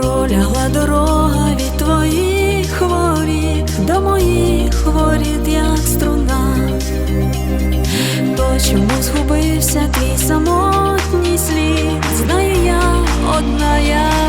пролягла дорога від твоїх хворі до моїх воріт як струна, то чому згубився твій самотній слід, знаю я одна я.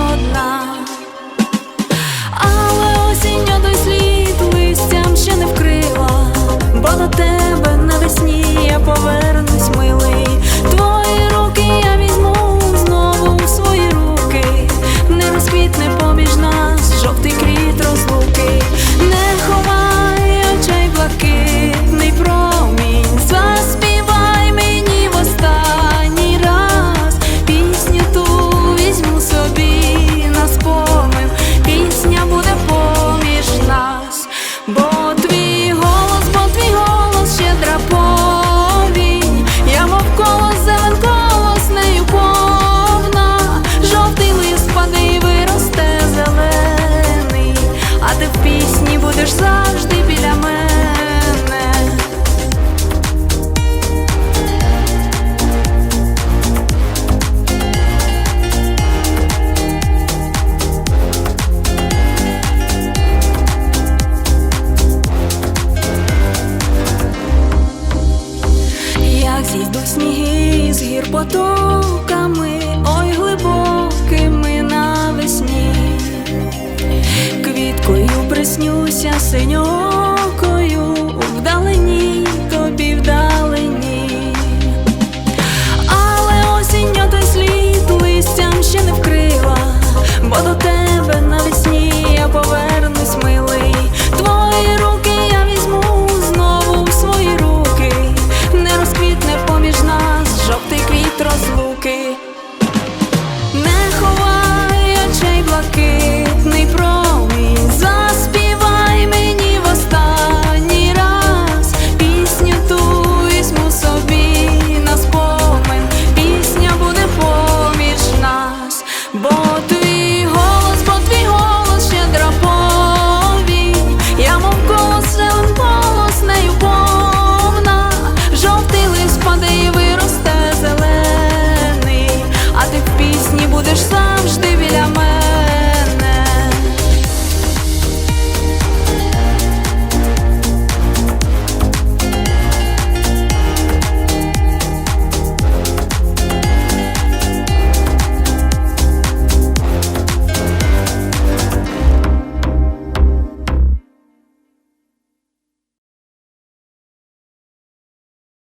Ці до сніги з гір потоками, ой глибокими навесні, квіткою приснюся синьо.